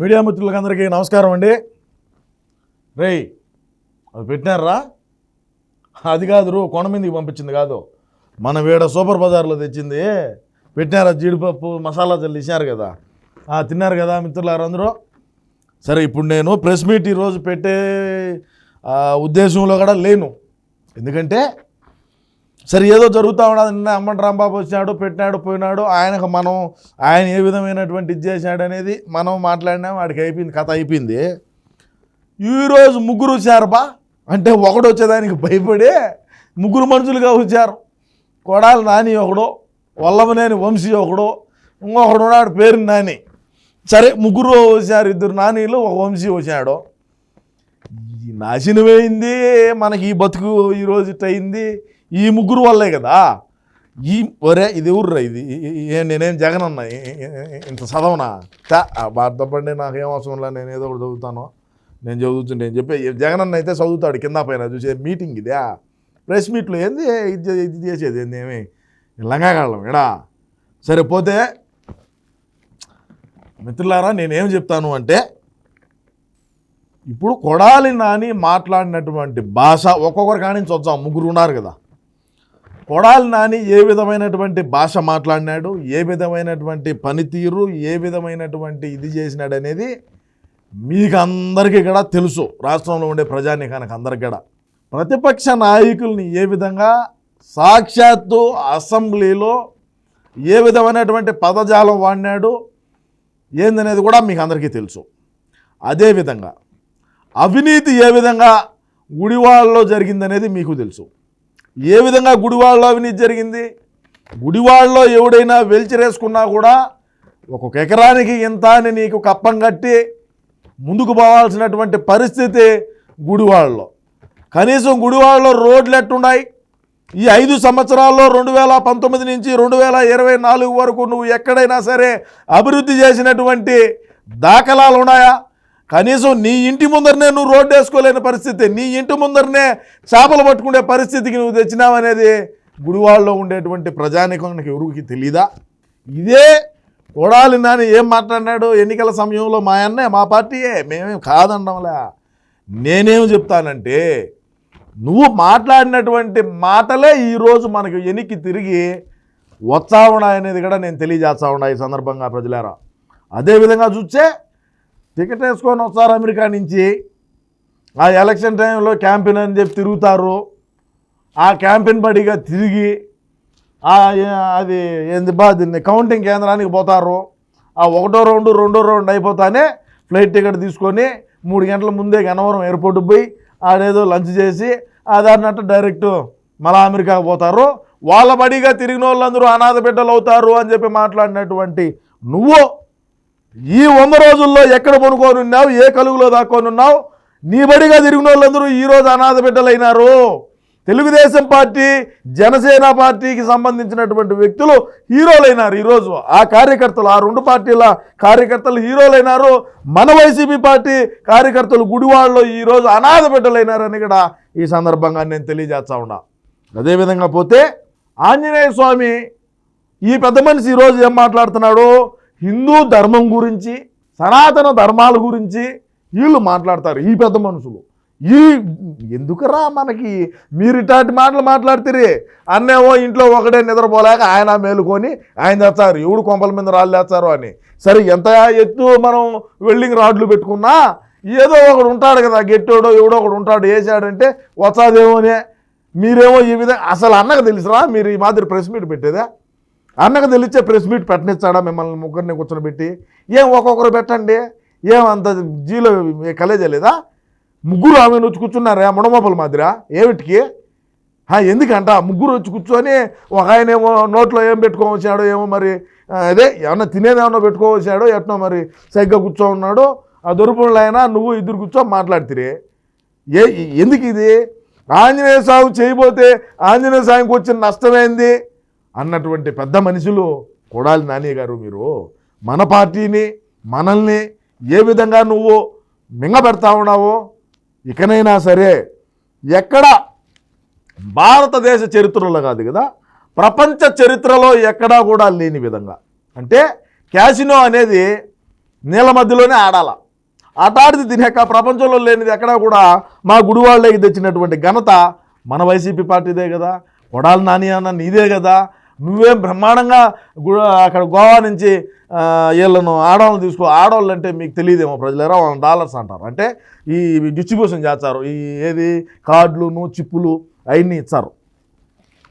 Media మిత్రులకు అందరికీ నమస్కారం అండి. రేయ్ అది పెట్టినారా? అది కాదు రూ కొండ మీదకి పంపించింది కాదు. మన వీడ సూపర్ బజార్లో తెచ్చింది. పెట్టినారా? జీడిపప్పు మసాలా చల్లి ఇచ్చినారు కదా. ఆ, తిన్నారు కదా మిత్రులారు అందరూ? సరే ఇప్పుడు నేను ప్రెస్ మీట్ ఈరోజు పెట్టే ఉద్దేశంలో కూడా లేను. ఎందుకంటే సరే ఏదో జరుగుతూ ఉన్నది. నిన్న అమ్మటి రాంబాబు వచ్చినాడు పెట్టినాడు పోయినాడు. ఆయనకు మనం ఆయన ఏ విధమైనటువంటి ఇది చేశాడు అనేది మనం మాట్లాడినాం వాడికి అయిపోయింది కథ అయిపోయింది. ఈరోజు ముగ్గురు వచ్చారుబా అంటే ఒకడు వచ్చేదానికి భయపడి ముగ్గురు మనుషులుగా వచ్చారు. కొడాలి నాని ఒకడు వల్లభనేని వంశీ ఒకడు ఇంకొకడు ఉన్నాడు పేరు నాని. సరే ముగ్గురు వచ్చారు ఇద్దరు నానీలు ఒక వంశీ వచ్చాడు. నాశనమైంది మనకి ఈ బతుకు ఈరోజు ఇట్ట అయింది. ఈ ముగ్గురు వల్లే కదా. ఈ ఒరే ఇది ఊర్రా ఇది? ఏ- నేనేం జగన్ అన్న? ఇంత చదవనా ఏ- ఇంత చదవనా? బాధపడి నాకేం అవసరం లే నేను ఏదో ఒకటి చదువుతాను. నేను చదువుతుంటే నేను చెప్పే? జగన్ అన్న అయితే చదువుతాడు కింద పైన చూసే మీటింగ్ ఇదే? ప్రెస్ మీట్లో ఏంది ఇది ఇది చేసేది ఏంది ఏమి? లంగాగాళ్ళం ఎడా సరే పోతే మిత్రులారా నేనేం చెప్తాను అంటే ఇప్పుడు కొడాలి నాని మాట్లాడినటువంటి భాష ఒక్కొక్కరు కానించి వచ్చాం ముగ్గురు ఉన్నారు కదా. కొడాలి నాని ఏ విధమైనటువంటి భాష మాట్లాడినాడు ఏ విధమైనటువంటి పనితీరు ఏ విధమైనటువంటి ఇది చేసినాడు అనేది మీకు అందరికీ కూడా తెలుసు. రాష్ట్రంలో ఉండే ప్రజానీకానికి అందరికీ కూడా. ప్రతిపక్ష నాయకుల్ని ఏ విధంగా సాక్షాత్తు అసెంబ్లీలో ఏ విధమైనటువంటి పదజాలం వాడినాడు ఏందనేది కూడా మీకు అందరికీ తెలుసు అదేవిధంగా అవినీతి ఏ విధంగా గుడివాడలో జరిగిందనేది మీకు తెలుసు. ఏ విధంగా గుడివాడలో అవినీతి జరిగింది? గుడివాడలో ఎవడైనా వెల్చిరేసుకున్నా కూడా ఒక్కొక్క ఎకరానికి ఇంత అని నీకు కప్పం కట్టి ముందుకు పోవాల్సినటువంటి పరిస్థితి గుడివాడలో కనీసం గుడివాడలో రోడ్లు ఎట్టున్నాయి ఈ ఐదు సంవత్సరాల్లో రెండు వేల పంతొమ్మిది నుంచి రెండు వేల ఇరవై నాలుగు వరకు నువ్వు ఎక్కడైనా సరే అభివృద్ధి చేసినటువంటి దాఖలాలు ఉన్నాయా? కనీసం నీ ఇంటి ముందరనే నువ్వు రోడ్డు వేసుకోలేని పరిస్థితి నీ ఇంటి ముందరనే చేపలు పట్టుకునే పరిస్థితికి నువ్వు తెచ్చినావనేది గుడివాళ్ళలో ఉండేటువంటి ప్రజానికానికి ఎవరికి తెలీదా? ఇదే కొడాలి నాని ఏం మాట్లాడినాడు? ఎన్నికల సమయంలో మా అన్నే మా పార్టీయే మేమేం కాదండంలే నేనేం చెప్తానంటే నువ్వు మాట్లాడినటువంటి మాటలే ఈరోజు మనకు వెనక్కి తిరిగి వచ్చా ఉన్నాయి అనేది కూడా నేను తెలియజేస్తా ఉన్నా ఈ సందర్భంగా ప్రజలారా. అదేవిధంగా చూస్తే టికెట్ వేసుకొని వస్తారు అమెరికా నుంచి. ఆ ఎలక్షన్ టైంలో క్యాంపెయిన్ అని చెప్పి తిరుగుతారు. ఆ క్యాంపెయిన్ బడిగా తిరిగి అది ఏంది బా దీన్ని కౌంటింగ్ కేంద్రానికి పోతారు. ఆ ఒకటో రౌండ్ రెండో రౌండ్ అయిపోతానే ఫ్లైట్ టికెట్ తీసుకొని మూడు గంటల ముందే గన్నవరం ఎయిర్పోర్ట్కి పోయి ఆడేదో లంచ్ చేసి అదన్నట్టు డైరెక్ట్ మళ్ళా అమెరికాకు పోతారు. వాళ్ళ బడిగా తిరిగిన వాళ్ళందరూ అనాథ బిడ్డలు అవుతారు అని చెప్పి మాట్లాడినటువంటి నువ్వు ఈ వంద రోజుల్లో ఎక్కడ పనుకోనున్నావు? ఉన్నావు ఏ కలుగులో దాక్కోనున్నావు? నీ బడిగా తిరిగిన వాళ్ళందరూ ఈరోజు అనాథ బిడ్డలైనారు. తెలుగుదేశం పార్టీ జనసేన పార్టీకి సంబంధించినటువంటి వ్యక్తులు హీరోలైనారు ఈరోజు ఆ కార్యకర్తలు ఆ రెండు పార్టీల కార్యకర్తలు హీరోలైనారు. మన వైసీపీ పార్టీ కార్యకర్తలు గుడివాడలో ఈరోజు అనాథ బిడ్డలైనారని కూడా ఈ సందర్భంగా నేను తెలియజేస్తా ఉన్నా. అదేవిధంగా పోతే ఆంజనేయ స్వామి ఈ పెద్ద మనిషి ఈరోజు ఏం మాట్లాడుతున్నాడు? హిందూ ధర్మం గురించి సనాతన ధర్మాల గురించి వీళ్ళు మాట్లాడతారు ఈ పెద్ద మనుషులు. ఈ ఎందుకురా మనకి మీరు ఇట్లాంటి మాటలు మాట్లాడితే అన్నేమో ఇంట్లో ఒకడే నిద్రపోలేక ఆయన మేలుకొని ఆయన తెస్తారు ఎవడు కొంపల మీద రాళ్ళు వేస్తారు అని. సరే ఎంత ఎత్తు మనం వెల్డింగ్ రాడ్లు పెట్టుకున్నా ఏదో ఒకడు ఉంటాడు కదా గెట్టోడో ఎవడో ఒకడు ఉంటాడు వేసాడంటే వచ్చాదేమోనే. మీరేమో ఈ విధంగా అసలు అన్నకు తెలుసురా మీరు ఈ మాదిరి ప్రెస్ మీట్ పెట్టేదా? అన్నకు తెలిసే ప్రెస్ మీట్ పెట్టనిచ్చాడా మిమ్మల్ని ముగ్గురిని కూర్చోబెట్టి? ఏం ఒక్కొక్కరు పెట్టండి? ఏం అంత జీలో కలేజా లేదా? ముగ్గురు ఆమె వచ్చి కూర్చున్నారా? ముడమోపల మాదిరా? ఏమిటికి? ఎందుకంట? ముగ్గురు వచ్చి కూర్చొని ఒక ఆయన ఏమో నోట్లో ఏం పెట్టుకోవచ్చాడో ఏమో మరి అదే ఏమన్నా తినేది ఏమన్నా ఎట్నో మరి సరిగ్గా కూర్చో ఉన్నాడు ఆ దొరుపుళ్ళు అయినా నువ్వు ఇద్దరు కూర్చో మాట్లాడుతురి. ఏ ఎందుకు ఇది ఆంజనేయ సాగు చేయబోతే ఆంజనేయ స్వామికి వచ్చిన నష్టమేంది అన్నటువంటి పెద్ద మనుషులు కొడాలి నాని గారు మీరు. మన పార్టీని మనల్ని ఏ విధంగా నువ్వు మింగబెడతా ఉన్నావో ఇకనైనా సరే ఎక్కడ భారతదేశ చరిత్రలో కాదు కదా ప్రపంచ చరిత్రలో ఎక్కడా కూడా లేని విధంగా. అంటే క్యాసినో అనేది నీళ్ళ మధ్యలోనే ఆడాల. ఆట ఆడితే ప్రపంచంలో లేనిది ఎక్కడా కూడా మా గుడి వాళ్ళకి తెచ్చినటువంటి ఘనత మన వైసీపీ పార్టీదే కదా కొడాలి నాని అన్న నీదే కదా నువ్వేం బ్రహ్మాండంగా అక్కడ గోవా నుంచి వీళ్ళను ఆడవాళ్ళని తీసుకో ఆడవాళ్ళు అంటే మీకు తెలియదేమో ప్రజలరా? వాళ్ళని డాలర్స్ అంటారు. అంటే ఈ డిస్ట్రిబ్యూషన్ చేస్తారు. ఈ ఏది? కార్డులును చిప్పులు అవన్నీ ఇచ్చారు.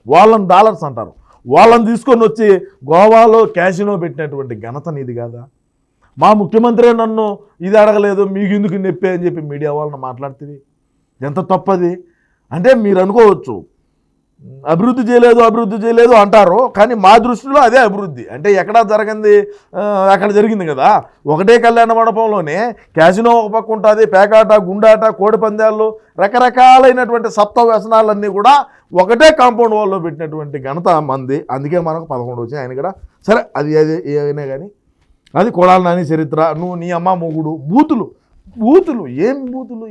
వాళ్ళని డాలర్స్ అంటారు. వాళ్ళని తీసుకొని వచ్చి గోవాలో క్యాసినో పెట్టినటువంటి ఘనత నీది కాదా? మా ముఖ్యమంత్రి నన్ను ఇది అడగలేదు మీకు ఎందుకు నొప్పి అని చెప్పి మీడియా వాళ్ళని మాట్లాడుతుంది. ఎంత తప్పది? అంటే మీరు అనుకోవచ్చు అభివృద్ధి చేయలేదు అభివృద్ధి చేయలేదు అంటారు కానీ మా దృష్టిలో అదే అభివృద్ధి. అంటే ఎక్కడా జరగంది అక్కడ జరిగింది కదా. ఒకటే కళ్యాణ మండపంలోనే క్యాసినో ఒక పక్క ఉంటుంది పేకాట గుండాట కోడి పందాలు రకరకాలైనటువంటి సప్త వ్యసనాలన్నీ కూడా ఒకటే కాంపౌండ్ వాల్లో పెట్టినటువంటి ఘనత మంది. అందుకే మనకు పదకొండు వచ్చాయి ఆయన కూడా సరే అది అది ఏమైనా కానీ. అది కొడాలి నాని చరిత్ర నువ్వు నీ అమ్మ మొగుడు బూతులు బూతులు ఏం బూతులు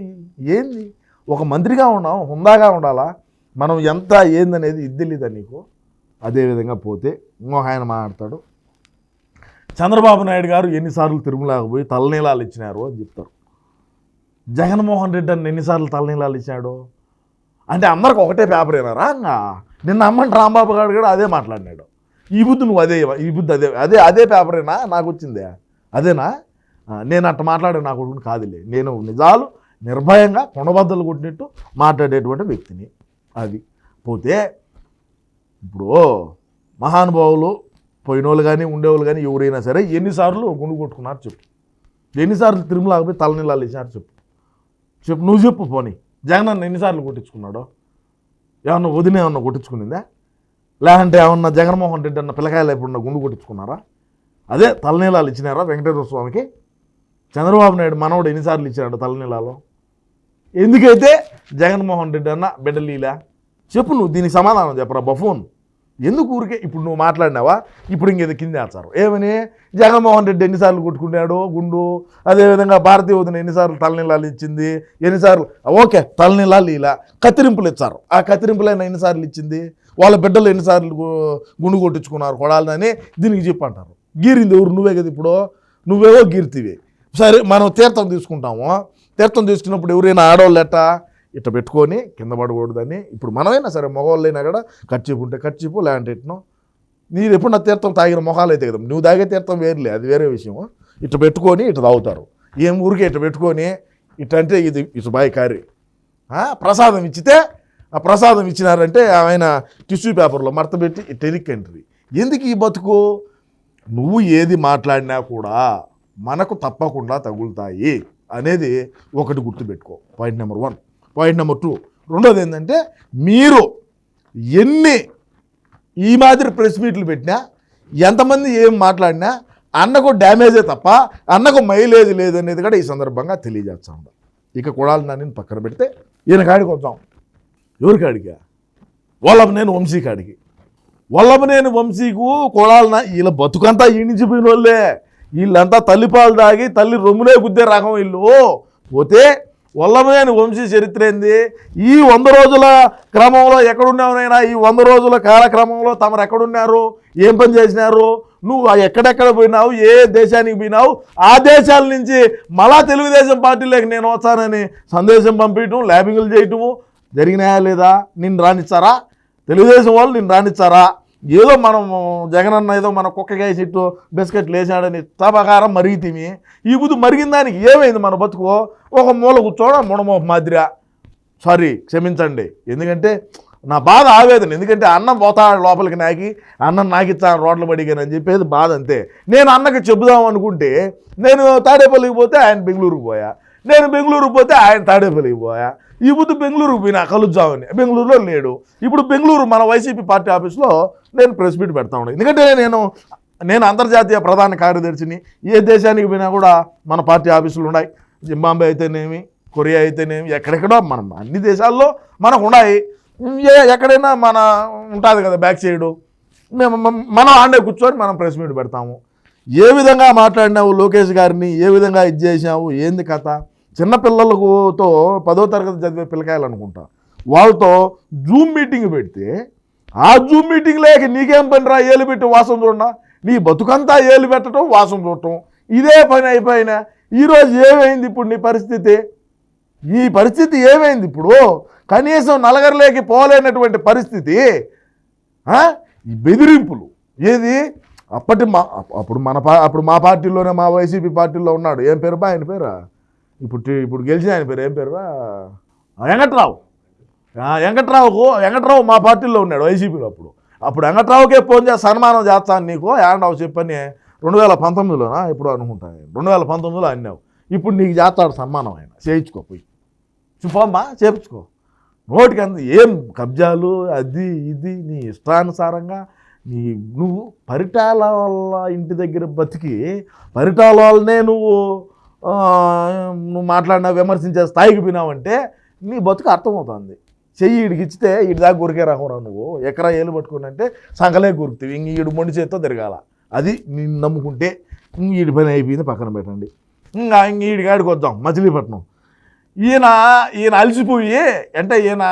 ఏంది? ఒక మంత్రిగా ఉన్నాం హుందాగా ఉండాలా? మనం ఎంత ఏందనేది ఇది తెలీదా నీకు? అదేవిధంగా పోతే ఇంకో ఆయన మాట్లాడతాడు. చంద్రబాబు నాయుడు గారు ఎన్నిసార్లు తిరుమలకు పోయి తలనీలాలు ఇచ్చినారు అని చెప్తారు. జగన్మోహన్ రెడ్డి అని ఎన్నిసార్లు తలనీలాలు ఇచ్చాడు అంటే అందరికి ఒకటే పేపర్ అయినారా ఇంకా నిన్న అమ్మని రాంబాబు గారు కూడా అదే మాట్లాడినాడు. ఈ బుద్ధి నువ్వు అదే ఈ బుద్ధి అదే అదే అదే పేపరేనా నాకు వచ్చిందే. అదేనా? నేను అట్ట మాట్లాడే నాకు కాదులే. నేను నిజాలు నిర్భయంగా కొండబద్దలు కొట్టినట్టు మాట్లాడేటువంటి వ్యక్తిని. అది. పోతే ఇప్పుడు మహానుభావులు పోయినోళ్ళు కానీ ఉండేవాళ్ళు కానీ ఎవరైనా సరే ఎన్నిసార్లు గుండు కొట్టుకున్నారు చెప్పు. ఎన్నిసార్లు తిరుమల పోయి తలనీళ్ళు ఇచ్చినారు చెప్పు. చెప్పు నువ్వు చెప్పు పోనీ. జగన్ అన్న ఎన్నిసార్లు కొట్టించుకున్నాడో? ఏమన్నా వదిన ఏమన్నా కొట్టించుకునిందా? లేదంటే ఏమన్నా జగన్మోహన్ రెడ్డి అన్న పిల్లకాయలు ఎప్పుడన్నా గుండు కొట్టించుకున్నారా? అదే తలనీలాలు ఇచ్చినారా వెంకటేశ్వర స్వామికి? చంద్రబాబు నాయుడు మనవడు ఎన్నిసార్లు ఇచ్చినాడు తలనీలాలు? ఎందుకైతే జగన్మోహన్ రెడ్డి అన్న బిడ్డలీలా చెప్పు నువ్వు దీనికి సమాధానం చెప్పరా? బఫోన్ ఎందుకు ఊరికే ఇప్పుడు నువ్వు మాట్లాడినావా? ఇప్పుడు ఇంకేది కింద వేస్తారు ఏమని? జగన్మోహన్ రెడ్డి ఎన్నిసార్లు కొట్టుకున్నాడు గుండు? అదేవిధంగా భారతీయ వదిన ఎన్నిసార్లు తలనీలాలు ఇచ్చింది? ఎన్నిసార్లు? ఓకే తలనీలాలు ఇలా కత్తిరింపులు ఇచ్చారు. ఆ కత్తిరింపులైనా ఎన్నిసార్లు ఇచ్చింది? వాళ్ళ బిడ్డలు ఎన్నిసార్లు గుండు కొట్టించుకున్నారు కొడాలని దీనికి చెప్పు అంటారు గీరింది ఎవరు? నువ్వే కదా ఇప్పుడు. నువ్వేవో గీర్తివి. సరే మనం తీర్థం తీసుకుంటాము. తీర్థం తీసుకున్నప్పుడు ఎవరైనా ఆడవాళ్ళు ఇట్ట పెట్టుకొని కింద పడకూడదని. ఇప్పుడు మనమైనా సరే మగవాళ్ళైనా కూడా ఖర్చీపు ఉంటే ఖర్చీపు లాంటి ఎట్టినాం నీరు ఎప్పుడు నా తీర్థం తాగిన మొహాలు అయితే కదా నువ్వు తాగే తీర్థం వేరులే అది వేరే విషయం ఇట్లా పెట్టుకొని ఇటు తాగుతారు. ఏం ఊరికే ఇట్ట పెట్టుకొని ఇటంటే ఇది ఇటు బాయ్ కారి ప్రసాదం ఇచ్చితే ఆ ప్రసాదం ఇచ్చినారంటే ఆయన టిష్యూ పేపర్లో మడతపెట్టి టెలిక్ ఎంట్రీ ఎందుకు ఈ బతుకు? నువ్వు ఏది మాట్లాడినా కూడా మనకు తప్పకుండా తగులుతాయి అనేది ఒకటి గుర్తుపెట్టుకో. Point number one point number two రెండోది ఏంటంటే మీరు ఎన్ని ఈ మాదిరి ప్రెస్ మీట్లు పెట్టినా ఎంతమంది ఏం మాట్లాడినా అన్నకు డ్యామేజే తప్ప అన్నకు మైలేజ్ లేదనేది కూడా ఈ సందర్భంగా తెలియజేస్తా ఇక కొడాలి నేను పక్కన పెడితే ఈయన కాడికి వద్దాం. ఎవరి కాడికా? వల్లభనేని వంశీ కాడికి. వల్లభనేని వంశీకు కొడాలన వీళ్ళ బతుకంతా ఈనించిపోయిన వాళ్ళే వీళ్ళంతా తల్లిపాలు దాగి తల్లి రొమ్ములే గుద్దే రకం వీళ్ళు. పోతే వల్లభనేని వంశీ చరిత్ర ఏంది? ఈ వంద రోజుల క్రమంలో ఎక్కడున్నావునైనా ఈ వంద రోజుల కాలక్రమంలో తమరు ఎక్కడున్నారు? ఏం పని చేసినారు? నువ్వు ఎక్కడెక్కడ పోయినావు? ఏ దేశానికి పోయినావు? ఆ దేశాల నుంచి మళ్ళా తెలుగుదేశం పార్టీలోకి నేను వచ్చానని సందేశం పంపించడం ల్యాబింగ్లు చేయటము జరిగినాయా లేదా? నిన్ను రానిచ్చారా? తెలుగుదేశం వాళ్ళు నిన్ను రానిచ్చారా? ఏదో మనం జగనన్న ఏదో మన కుక్కగాయ చెట్టు బిస్కెట్లు వేసాడని తపకారం మరిగితిమి. ఈ బుద్ధి మరిగిన దానికి ఏమైంది మన బతుకు? ఒక మూల కూర్చోవడం ముడమో మాదిరిగా. సారీ క్షమించండి. ఎందుకంటే నా బాధ ఆవేదన. ఎందుకంటే అన్నం పోతాడు లోపలికి నాకి అన్నం నాకిస్తాను రోడ్ల పడిగానని చెప్పేది బాధ అంతే. నేను అన్నకి చెబుదాం అనుకుంటే నేను తాడేపల్లికి పోతే ఆయన బెంగళూరుకు పోయా. నేను బెంగళూరు పోతే ఆయన తాడేపల్లికి పోయా. ఈ బుద్ధి బెంగళూరుకు పోయినా కలుద్దామని. బెంగళూరులో లేడు. ఇప్పుడు బెంగళూరు మన వైసీపీ పార్టీ ఆఫీస్లో నేను ప్రెస్ మీట్ పెడతా ఉన్నాను. ఎందుకంటే నేను నేను అంతర్జాతీయ ప్రధాన కార్యదర్శిని. ఏ దేశానికి పోయినా కూడా మన పార్టీ ఆఫీసులు ఉన్నాయి. జింబాంబే అయితేనేమి కొరియా అయితేనేమి ఎక్కడెక్కడో మనం అన్ని దేశాల్లో మనకు ఉన్నాయి. ఏ ఎక్కడైనా మన ఉంటుంది కదా బ్యాక్ సైడు. మేము మనం ఆడే కూర్చొని మనం ప్రెస్ మీట్ పెడతాము. ఏ విధంగా మాట్లాడినావు లోకేష్ గారిని? ఏ విధంగా ఇది చేసావు ఏంది కథ? చిన్నపిల్లలతో పదో తరగతి చదివే పిల్లకాయలు అనుకుంటా. వాళ్ళతో జూమ్ మీటింగ్ పెడితే ఆ జూమ్ మీటింగ్ లేక నీకేం పని రా ఏలు పెట్టి వాసం చూడనా? నీ బతుకంతా ఏలు పెట్టడం వాసం చూడటం. ఇదే పని అయిపోయినా. ఈరోజు ఏమైంది ఇప్పుడు నీ పరిస్థితి? ఈ పరిస్థితి ఏమైంది ఇప్పుడు? కనీసం నలగరలేకి పోలేనటువంటి పరిస్థితి బెదిరింపులు. ఏది? అప్పటి మా అప్పుడు మన పా అప్పుడు మా పార్టీలోనే మా వైసీపీ పార్టీలో ఉన్నాడు. ఏం పేరు బా ఆయన పేరా? ఇప్పుడు ఇప్పుడు గెలిచిన ఆయన పేరు ఏం పేరురా వెంకట్రావు. వెంకట్రావుకు వెంకట్రావు మా పార్టీలో ఉన్నాడు వైసీపీలో అప్పుడు. అప్పుడు వెంకట్రావుకే ఫోన్ చేసి సన్మానం చేస్తాను నీకు. ఏండావు చెప్పని రెండు వేల పంతొమ్మిదిలోనా? ఇప్పుడు అనుకుంటాను రెండు వేల పంతొమ్మిదిలో అన్నావు. ఇప్పుడు నీకు చేస్తాడు సన్మానం ఆయన. చేయించుకో పోయి. చూపమ్మా చేయించుకో. నోటికి అంత ఏం కబ్జాలు? అది ఇది నీ ఇష్టానుసారంగా నీ నువ్వు పరిటాల వల్ల ఇంటి దగ్గర బతికి పరిటాల వల్లనే నువ్వు నువ్వు మాట్లాడినా విమర్శించే స్థాయికి పోయినావంటే నీ బతుకు అర్థమవుతుంది. చెయ్యి ఈడికి ఇచ్చితే ఈడి దాకా గురికే రాకురా నువ్వు. ఎకరా ఏలు పట్టుకున్నంటే సంకలే గురుకుతావు ఇంక ఈడు మొండి చేత్తో తిరగాల. అది నేను నమ్ముకుంటే ఈడి పని అయిపోయింది పక్కన పెట్టండి. ఇంకా ఇంక ఈడికాడికి వద్దాం. మచిలీపట్నం. ఈయన ఈయన అలసిపోయి అంటే ఈయన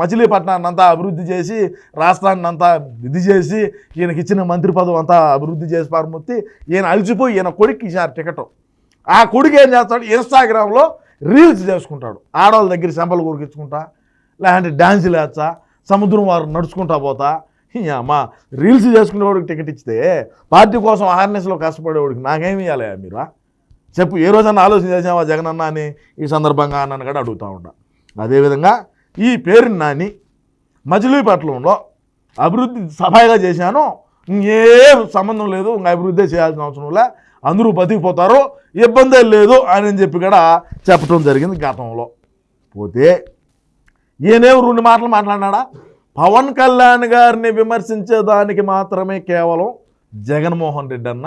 మచిలీపట్నాన్ని అంతా అభివృద్ధి చేసి రాష్ట్రాన్ని అంతా ఇది చేసి ఈయనకి ఇచ్చిన మంత్రి పదవి అంతా అభివృద్ధి చేసి పారమొత్తి ఈయన అలసిపోయి ఈయన కొడుకు ఈసారి టికెట్. ఆ కొడుకు ఏం చేస్తాడు? ఇన్స్టాగ్రామ్లో రీల్స్ చేసుకుంటాడు. ఆడవాళ్ళ దగ్గర శంపలు కొరికించుకుంటా లేదంటే డ్యాన్సులు వేస్తా సముద్రం వారు నడుచుకుంటా పోతా. అమ్మా రీల్స్ చేసుకునేవాడికి టికెట్ ఇచ్చితే పార్టీ కోసం అవేర్నెస్లో కష్టపడేవాడికి నాకేమి ఇవ్వాలి మీరు చెప్పు ఏ రోజన్నా ఆలోచన చేసావా జగనన్న అని? ఈ సందర్భంగా నన్ను కూడా అడుగుతూ ఉంటా అదేవిధంగా ఈ పేరుని నాని మజిలీపట్నంలో అభివృద్ధి సఫాయిగా చేశాను ఇంకేం సంబంధం లేదు ఇంకా అభివృద్ధి చేయాల్సిన అవసరం లే. అందరూ బతికిపోతారు ఇబ్బందే లేదు అని చెప్పి కూడా చెప్పడం జరిగింది గతంలో. పోతే ఈయనే రెండు మాటలు మాట్లాడినాడా? పవన్ కళ్యాణ్ గారిని విమర్శించేదానికి మాత్రమే కేవలం జగన్మోహన్ రెడ్డి అన్న.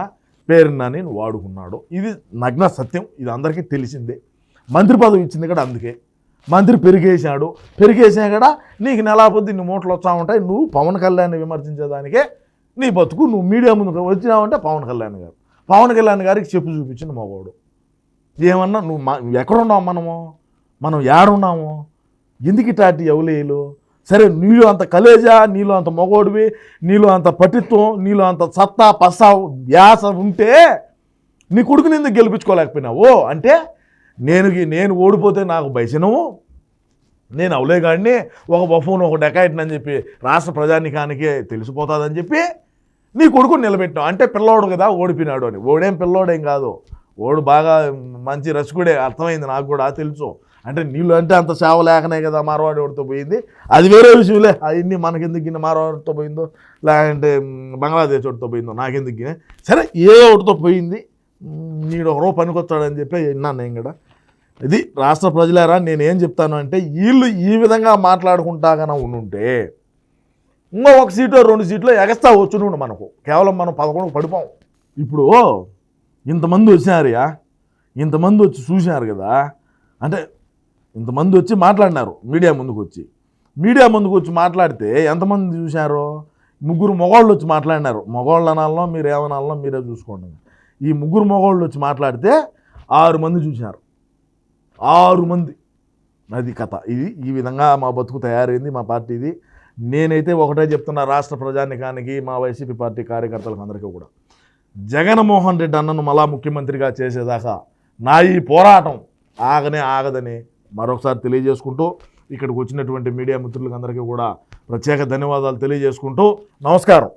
పేరునని వాడుకున్నాడు. ఇది నగ్న సత్యం ఇది అందరికీ తెలిసిందే. మంత్రి పదవి ఇచ్చింది కూడా అందుకే. మంత్రి పెరిగేశాడు. పెరిగేసా కూడా నీకు నెలాపొద్దు నీ మూటలు వస్తూ ఉంటాయి. నువ్వు పవన్ కళ్యాణ్ విమర్శించేదానికే నీ బతుకు నువ్వు మీడియా ముందుకు వచ్చినావంటే పవన్ కళ్యాణ్ గారు. పవన్ కళ్యాణ్ గారికి చెప్పు చూపించిన మగవాడు. ఏమన్నా నువ్వు మా ఎక్కడున్నావు మనము? మనం ఏడున్నాము? ఎందుకు ఇటాటి ఎవలేలు సరే నీలో అంత కలేజా? నీలో అంత మగోడివి? నీలో అంత పటిత్వం? నీలో అంత సత్తా పసా వ్యాస ఉంటే నీ కొడుకుని ఎందుకు గెలిపించుకోలేకపోయినావు? అంటే నేను నేను ఓడిపోతే నాకు భయసినవు నేను అవలేగాడిని. ఒక బఫూన్ ఒక డెకాయిట్ని అని చెప్పి రాష్ట్ర ప్రజానికానికి తెలిసిపోతుందని చెప్పి నీ కొడుకుని నిలబెట్టినావు. అంటే పిల్లోడు కదా ఓడిపోయినాడు అని. ఓడేం పిల్లోడేం కాదు. ఓడు బాగా మంచి రసికుడే. అర్థమైంది నాకు కూడా తెలుసు. అంటే నీళ్ళు అంటే అంత సేవ లేకనే కదా మార్వాడి వాడితో పోయింది. అది వేరే విషయంలే అవన్నీ మనకెందుకు గిన్నె మార్వాడితో పోయిందో? లేదంటే బంగ్లాదేశ్ వాడితో పోయిందో? నాకెందుకు గిన్నె? సరే ఏ ఒకటితో పోయింది? నీడు ఒకరో పనికొస్తాడని చెప్పి విన్నాను నేను కూడా. ఇది రాష్ట్ర ప్రజలారా నేను ఏం చెప్తాను అంటే వీళ్ళు ఈ విధంగా మాట్లాడుకుంటాగానే ఉండుంటే ఇంకో ఒక సీటు రెండు సీట్లు ఎగస్తా వచ్చునుండు మనకు. కేవలం మనం పదకొండు పడిపోం. ఇప్పుడు ఇంతమంది వచ్చినారయ్యా. ఇంతమంది వచ్చి చూసినారు కదా. అంటే ఇంతమంది వచ్చి మాట్లాడినారు. మీడియా ముందుకు వచ్చి మీడియా ముందుకు వచ్చి మాట్లాడితే ఎంతమంది చూశారు? ముగ్గురు మగవాళ్ళు వచ్చి మాట్లాడినారు. మగవాళ్ళు అనాలనో మీరు ఏమనాలనో మీరే చూసుకోండి. ఈ ముగ్గురు మగవాళ్ళు వచ్చి మాట్లాడితే ఆరు మంది చూశారు. ఆరు మంది. అది కథ. ఇది ఈ విధంగా మా బతుకు తయారైంది మా పార్టీది నేనైతే ఒకటే చెప్తున్నా రాష్ట్ర ప్రజానికానికి మా వైసీపీ పార్టీ కార్యకర్తలకు అందరికీ కూడా. జగన్మోహన్ రెడ్డి అన్నను మళ్ళా ముఖ్యమంత్రిగా చేసేదాకా నా ఈ పోరాటం ఆగనే ఆగదని మరొకసారి తెలియజేసుకుంటూ ఇక్కడికి వచ్చినటువంటి మీడియా మిత్రులకు అందరికీ కూడా ప్రత్యేక ధన్యవాదాలు తెలియజేసుకుంటూ నమస్కారం.